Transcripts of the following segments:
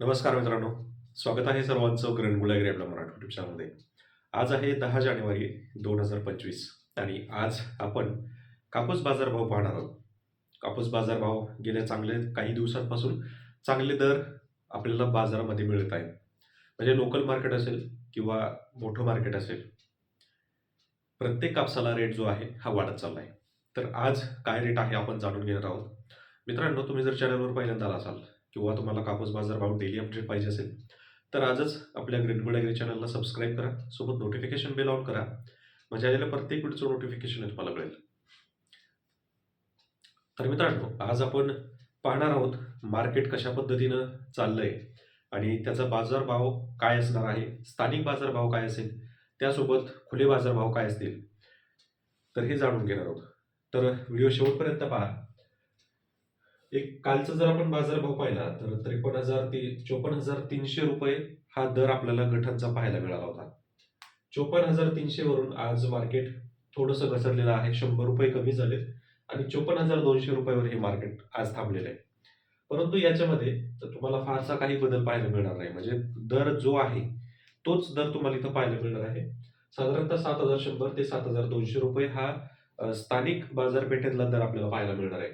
नमस्कार मित्रांनो. स्वागत आहे सर्वांचं ग्रनगुलागिरी आपल्या मराठी युट्यूब चॅनलमध्ये आज आहे दहा जानेवारी दोन हजार पंचवीस आणि आज आपण कापूस बाजारभाव पाहणार आहोत. कापूस बाजारभाव गेल्या चांगले काही दिवसांपासून चांगले दर आपल्याला बाजारामध्ये मिळत आहेत. म्हणजे लोकल मार्केट असेल किंवा मोठं मार्केट असेल प्रत्येक कापसाला रेट जो आहे हा वाढत चालला आहे तर आज काय रेट आहे आपण जाणून घेणार आहोत. मित्रांनो तुम्ही जर चॅनलवर पहिल्यांदा आला असाल किंवा तुम्हाला कापूस बाजार भाव डेली अपडेट पाहिजे असेल तर आजच आपल्या ग्रीन ॲग्री चॅनलला सबस्क्राईब करा. सोबत नोटिफिकेशन बेल ऑन करा. म्हणजे आलेल्या प्रत्येक व्हिडिओचं नोटिफिकेशन तुम्हाला मिळेल तर मित्रांनो आज आपण पाहणार आहोत मार्केट कशा पद्धतीनं चाललं आहे आणि त्याचा बाजारभाव काय असणार आहे स्थानिक बाजारभाव काय असेल त्यासोबत खुले बाजारभाव काय असतील तर हे जाणून घेणार आहोत. तर व्हिडिओ शेवटपर्यंत पहा. एक कालचा जर आपण बाजारभाव पाहिला तर त्रेपन्न हजार ते चोपन्न हजार तीनशे रुपये हा दर आपल्याला गठांचा पाहायला मिळाला होता. चोपन्न हजार तीनशे वरून आज मार्केट थोडंसं घसरलेलं आहे शंभर रुपये कमी झालेत आणि चोपन्न हजार दोनशे रुपयावर हे मार्केट आज थांबलेलं आहे. परंतु याच्यामध्ये तर तुम्हाला फारसा काही बदल पाहायला मिळणार नाही. म्हणजे दर जो आहे तोच दर तुम्हाला इथं पाहायला मिळणार आहे. साधारणतः सात हजार शंभर ते सात हजार दोनशे रुपये हा स्थानिक बाजारपेठेतला दर आपल्याला पाहायला मिळणार आहे.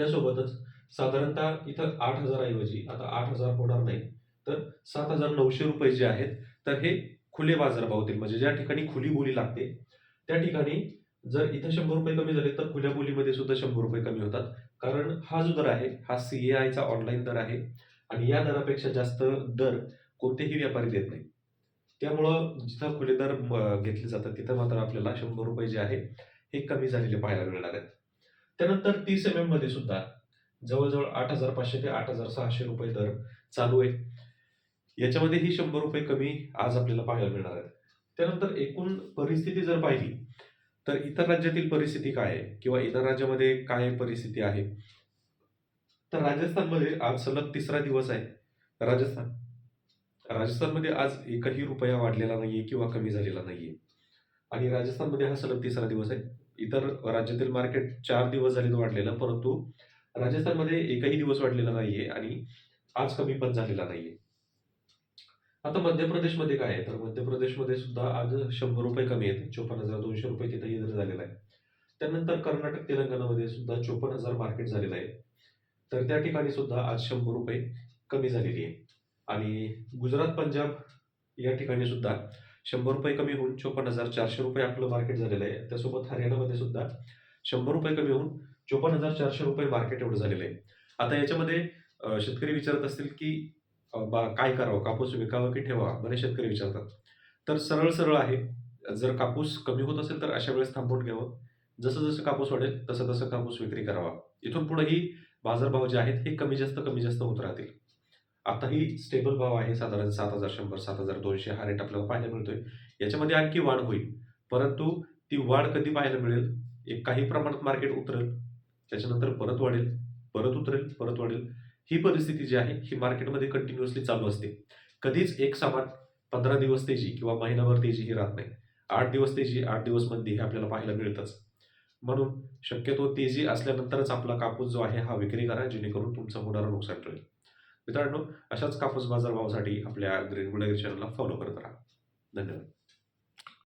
त्यासोबतच साधारणतः इथं आठ हजाराऐवजी आता आठ हजार होणार नाही तर सात हजार नऊशे रुपये जे आहेत तर हे खुले बाजार होतील म्हणजे ज्या ठिकाणी खुली बोली लागते त्या ठिकाणी जर इथं शंभर रुपये कमी झाले तर खुल्या बोलीमध्ये सुद्धा शंभर रुपये कमी होतात. कारण हा जो दर आहे हा सी ए आयचा ऑनलाईन दर आहे आणि या दरापेक्षा जास्त दर कोणतेही व्यापारी देत नाही. त्यामुळं जिथं खुले दर म, घेतले जातात तिथं मात्र आपल्याला शंभर रुपये जे आहे हे कमी झालेले पाहायला मिळणार आहेत. त्यानंतर तीस एम एममध्ये सुद्धा जवळजवळ आठ हजार पाचशे ते आठ हजार सहाशे रुपये दर चालू आहे. याच्यामध्ये ही शंभर रुपये कमी आज आपल्याला पाहायला मिळणार आहेत. त्यानंतर एकूण परिस्थिती जर पाहिली तर इतर राज्यातील परिस्थिती काय आहे किंवा इतर राज्यामध्ये काय परिस्थिती आहे? तर राजस्थानमध्ये आज सलग तिसरा दिवस आहे. राजस्थान. राजस्थानमध्ये आज एकही रुपया वाढलेला नाहीये किंवा कमी झालेला नाहीये. आणि राजस्थानमध्ये हा सलग तिसरा दिवस आहे. इतर राज्यातील मार्केट चार दिवस झालेलं वाढलेलं परंतु राजस्थानमध्ये एकही दिवस वाढलेला नाहीये आणि आज कमी पण झालेला नाहीये. आता मध्य प्रदेशमध्ये काय आहे? तर मध्य प्रदेशमध्ये सुद्धा आज शंभर रुपये कमी आहेत. चोपन्न हजार दोनशे रुपये तिथे इतर झालेला आहे. त्यानंतर कर्नाटक तेलंगणामध्ये सुद्धा चोपन्न हजार मार्केट झालेलं आहे. तर त्या ठिकाणी सुद्धा आज शंभर रुपये कमी झालेली आहे. आणि गुजरात पंजाब या ठिकाणी सुद्धा शंभर रुपये कमी होऊन चोपन्न हजार चारशे रुपये आपलं मार्केट झालेलं आहे. त्यासोबत हरियाणामध्ये सुद्धा शंभर रुपये कमी होऊन चोपन्न हजार चारशे रुपये मार्केट एवढं झालेलं आहे. आता याच्यामध्ये शेतकरी विचारत असतील की बा काय करावं? कापूस विकावं की ठेवा बरेच शेतकरी विचारतात. तर सरळ सरळ आहे. जर कापूस कमी होत असेल तर अशा वेळेस थांबवून घ्यावं. जसं जसं कापूस वाढेल तसं तसं कापूस विक्री करावा. इथून पुढेही बाजारभाव जे आहेत हे कमी जास्त कमी जास्त होत राहतील. आताही स्टेबल भाव आहे. साधारण सात हजार शंभर सात हजार दोनशे हा रेट आपल्याला पाहायला मिळतोय. याच्यामध्ये आणखी वाढ होईल. परंतु ती वाढ कधी पाहायला मिळेल? एक काही प्रमाणात मार्केट उतरेल त्याच्यानंतर परत वाढेल परत उतरेल परत वाढेल. ही परिस्थिती जी आहे ही मार्केटमध्ये कंटिन्युअसली चालू असते. कधीच एक समान पंधरा दिवस तेजी किंवा महिनाभर तेजी ही राहत नाही. आठ दिवस तेजी आठ दिवस मंदी हे आपल्याला पाहायला मिळतच. म्हणून शक्यतो तेजी असल्यानंतरच आपला कापूस जो आहे हा विक्री करा जेणेकरून तुमचं होणारं नुकसान टळेल. मित्रांनो अशाच कापूस बाजारभावासाठी आपल्या ग्रीन चॅनलला फॉलो करत राहा. धन्यवाद.